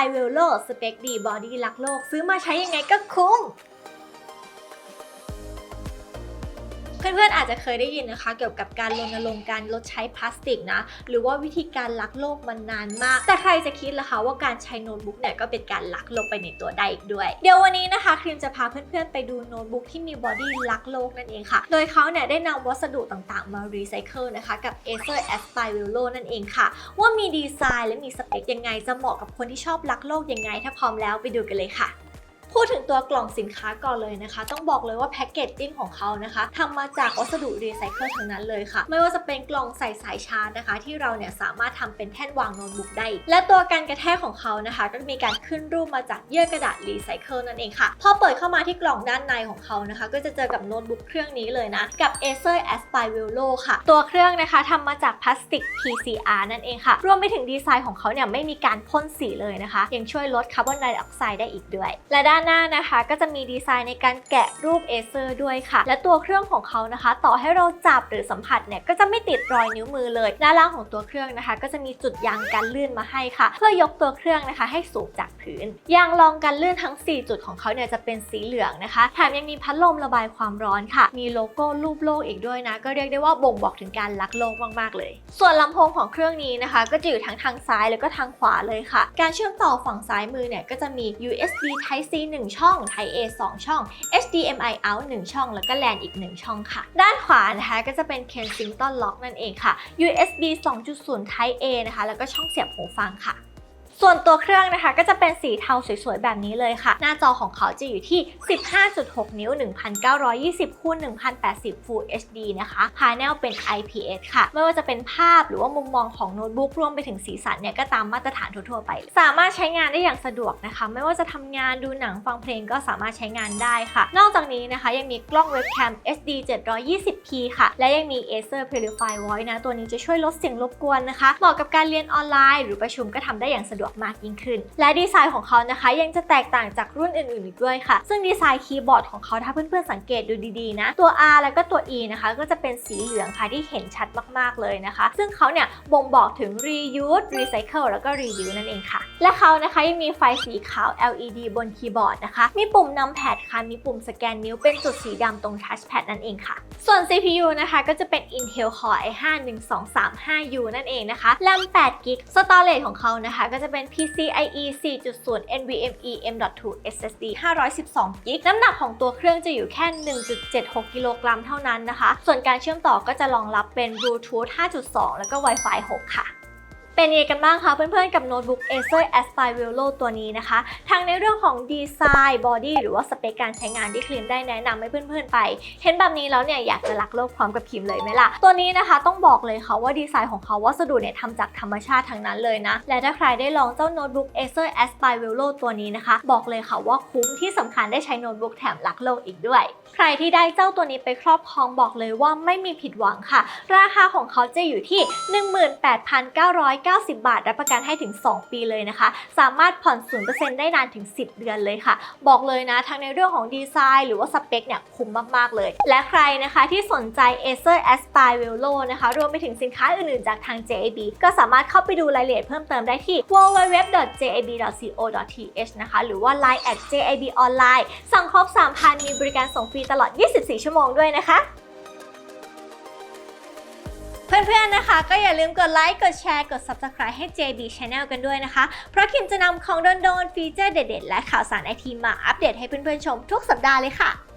Aspire Velo สเปคดีบอดี้รักโลก ซื้อมาใช้ยังไงก็คุ้ม เพื่อนๆอาจจะเคยได้ยินนะคะ เกี่ยวกับการรณรงค์การลดใช้พลาสติกนะหรือว่าวิธีการรักโลกมันนานมาก แต่ใครจะคิดล่ะคะว่าการใช้โน้ตบุ๊กเนี่ยก็เป็นการรักโลกไปในตัวได้อีกด้วย เดี๋ยววันนี้นะคะครีมจะพาเพื่อนๆไปดูโน้ตบุ๊กที่มีบอดี้รักโลกนั่นเองค่ะ โดยเขาเนี่ยได้นำวัสดุต่างๆ มารีไซเคิลนะคะกับ Acer Aspire Velo นั่นเองค่ะ ว่ามีดีไซน์และมีสเปคยังไงจะเหมาะกับคนที่ชอบรักโลกยังไง ถ้าพร้อมแล้วไปดูกันเลยค่ะ พูดถึงตัวกล่องสินค้าก่อนเลยนะคะ ต้องบอกเลยว่าแพ็กเกจจิ้งของเขานะคะทำมาจากวัสดุรีไซเคิลทั้งนั้นเลยค่ะ ไม่ว่าจะเป็นกล่องใส่สายชาร์จนะคะ ที่เราเนี่ยสามารถทำเป็นแท่นวางโน้ตบุ๊กได้ และตัวการกระแทกของเขานะคะ ก็มีการขึ้นรูปมาจากเยื่อกระดาษรีไซเคิลนั่นเองค่ะพอเปิดเข้ามาที่กล่องด้านในของเขานะคะ ก็จะเจอกับโน้ตบุ๊กเครื่องนี้เลยนะ กับ Acer Aspire Velo ค่ะ ตัวเครื่องนะคะทำมาจากพลาสติก PCR นั่นเองค่ะ รวมไปถึงดีไซน์ของเขาเนี่ยไม่มีการพ่นสีเลยนะคะ ยังช่วยลดคาร์บอนไดออกไซด์ได้อีกด้วย และด้านหน้านะคะ ก็จะมีดีไซน์ในการแกะรูป Acer ด้วยค่ะ และตัวเครื่องของเขานะคะ ต่อให้เราจับหรือสัมผัสเนี่ยก็จะไม่ติดรอยนิ้วมือเลย ด้านล่างของตัวเครื่องนะคะ ก็จะมีจุดยางกันลื่นมาให้ค่ะ เพื่อยกตัวเครื่องนะคะ ให้สูงจากพื้นยางรองกันลื่นทั้ง 4 จุดของเขาเนี่ยจะเป็นสีเหลืองนะคะแถมยังมีพัดลมระบายความร้อนค่ะ มีโลโก้รูปโลกอีกด้วยนะ ก็เรียกได้ว่าบ่งบอกถึงการรักโลกมากๆเลย ส่วนลำโพงของเครื่องนี้นะคะ ก็จะอยู่ทั้งทางซ้ายแล้วก็ทางขวาเลยค่ะ การเชื่อมต่อฝั่งซ้ายมือเนี่ยก็จะมี USB Type C 1 ช่อง Type A 2 ช่อง HDMI out 1 ช่อง แล้วก็ LAN อีก 1 ช่องค่ะ ด้านขวานะคะก็จะเป็น Kensington Lock นั่นเองค่ะ USB 2.0 Type A นะคะ แล้วก็ช่องเสียบหูฟังค่ะ ส่วนตัวเครื่องนะคะก็จะเป็นสีเทาสวยๆ แบบนี้เลยค่ะ หน้าจอของเขาจะอยู่ที่ 15.6 นิ้ว 1920คูณ1080 Full HD นะคะภายในเป็น IPS ค่ะ ไม่ว่าจะเป็นภาพหรือว่ามุมมองของโน้ตบุ๊กรวมไปถึงสีสันเนี่ยก็ตามมาตรฐานทั่วๆไป สามารถใช้งานได้อย่างสะดวกนะคะ ไม่ว่าจะทำงานดูหนังฟังเพลงก็สามารถใช้งานได้ค่ะ นอกจากนี้นะคะยังมีกล้องเว็บแคม SD 720p ค่ะ และยังมี Acer Purify Voice นะ ตัวนี้จะช่วยลดเสียงรบกวนนะคะ เหมาะกับการเรียนออนไลน์ หรือประชุมก็ทำได้อย่างสะดวกมากยิ่งขึ้น และดีไซน์ของเขานะคะ ยังจะแตกต่างจากรุ่นอื่นๆอีกด้วยค่ะ ซึ่งดีไซน์คีย์บอร์ดของเขาถ้าเพื่อนๆสังเกตดูดีๆนะ ตัว R แล้วก็ตัว E นะคะ ก็จะเป็นสีเหลืองค่ะที่เห็นชัดมากๆเลยนะคะ ซึ่งเขาเนี่ยบ่งบอกถึง reuse recycle แล้วก็ reuse นั่นเองค่ะ และเขานะคะยังมีไฟสีขาว LED บนคีย์บอร์ดนะคะ มีปุ่มนำแพดค่ะ มีปุ่มสแกนนิ้วเป็นจุดสีดำตรงทัชแพดนั่นเองค่ะ ส่วน CPU นะคะก็จะเป็น Intel Core i5 1235U นั่นเองนะคะ RAM 8 g b Storage ของเขานะคะก็จะเป็น PCIe 4.0 NVMe M.2 SSD 512 g b น้ำหนักของตัวเครื่องจะอยู่แค่ 1.76 กิโลกรัมเท่านั้นนะคะ ส่วนการเชื่อมต่อก็จะรองรับเป็น Bluetooth 5.2 แล้วก็ Wi-Fi 6 ค่ะ เป็นยังไงกันบ้างคะเพื่อนๆกับโน้ตบุ๊ก Acer Aspire Velo ตัวนี้นะคะ ทั้งในเรื่องของดีไซน์บอดี้หรือว่าสเปคการใช้งานที่ครีมได้แนะนำให้เพื่อนๆไป เห็นแบบนี้แล้วเนี่ยอยากจะรักโลกพร้อมกับครีมเลยไหมล่ะ ตัวนี้นะคะต้องบอกเลยค่ะว่าดีไซน์ของเขาวัสดุเนี่ยทำจากธรรมชาติทั้งนั้นเลยนะ และถ้าใครได้ลองเจ้าโน้ตบุ๊ก Acer Aspire Velo ตัวนี้นะคะ บอกเลยค่ะว่าคุ้มที่สำคัญได้ใช้โน้ตบุ๊กแถมรักโลกอีกด้วย ใครที่ได้เจ้าตัวนี้ไปครอบครองบอกเลยว่าไม่มีผิดหวังค่ะ ราคาของเขาจะอยู่ที่ 18,990 90 บาท รับประกันให้ถึง 2 ปีเลยนะคะ สามารถผ่อน 0%ได้นานถึง 10 เดือนเลยค่ะ บอกเลยนะ ทั้งในเรื่องของดีไซน์ หรือว่าสเปคเนี่ยคุ้มมาก ๆ เลย และใครนะคะที่สนใจ Acer Aspire Velo นะคะ รวมไปถึงสินค้าอื่น ๆ จากทาง JAB ก็สามารถเข้าไปดูรายละเอียดเพิ่มเติมได้ที่ www.jab.co.th นะคะ หรือว่า line at jab online สั่งครบ 3,000 มีบริการส่งฟรีตลอด 24 ชั่วโมงด้วยนะคะ เพื่อนๆนะคะ ก็อย่าลืมกดไลค์ กดแชร์ กด Subscribe ให้ JB Channel กันด้วยนะคะ เพราะคิมจะนำของโดนๆฟีเจอร์เด็ดๆ และข่าวสารไอทีมาอัปเดตให้เพื่อนๆชมทุกสัปดาห์เลยค่ะ